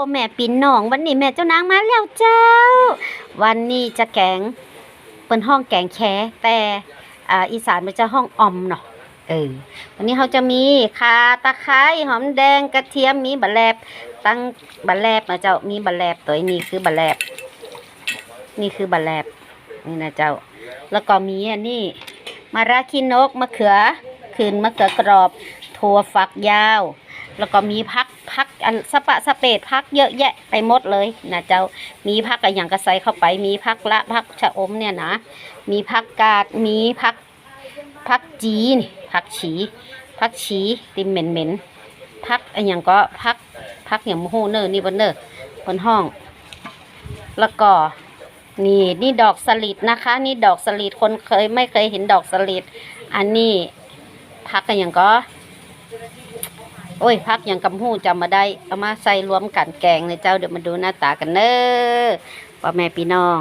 พ่อแม่ปีน้องวันนี้แม่เจ้านางมาแล้วเจ้า วันนี้จะแกงเป็นห้องแกงแค่แต่อ่าอีสานมันจะห้องออมเนาะเออวันนี้เขาจะมีข่าตะไคร้หอมแดงกระเทียมมีบะแลบตั้งบะแลบนะเจ้ามีบะแลบตัวนี้คือบะแลบ นี่คือบะแลบนี่นะเจ้า แล้วก็มีอันนี้มาราคินกมะเขือขืนมะเขือกรอบ ถั่วฝักยาว แล้วก็มีพักพักอันสปะสเปดพักเยอะแยะไปหมดเลยนะเจ้ามีพักอะไรอย่างกระใสเข้าไป มีพักละพักชะอมเนี่ยนะ มีพักกาดมีพักพักจีนพักฉีพักฉีติมเหม็นเหม็นพักอะไรอย่างก็พักพักอย่างโมโหเนอร์นี่บนเนอร์บนห้อง แล้วก็นี่นี่ดอกสลิดนะคะ นี่ดอกสลิดคนเคยไม่เคยเห็นดอกสลิดอันนี้พักกันอย่างก็ โอ้ยพักอย่างกำหูจำมาได้เอามาใส่รวมกันแกงเลยเจ้าเดี๋ยวมาดูหน้าตากันเนอว่าแม่พี่น้อง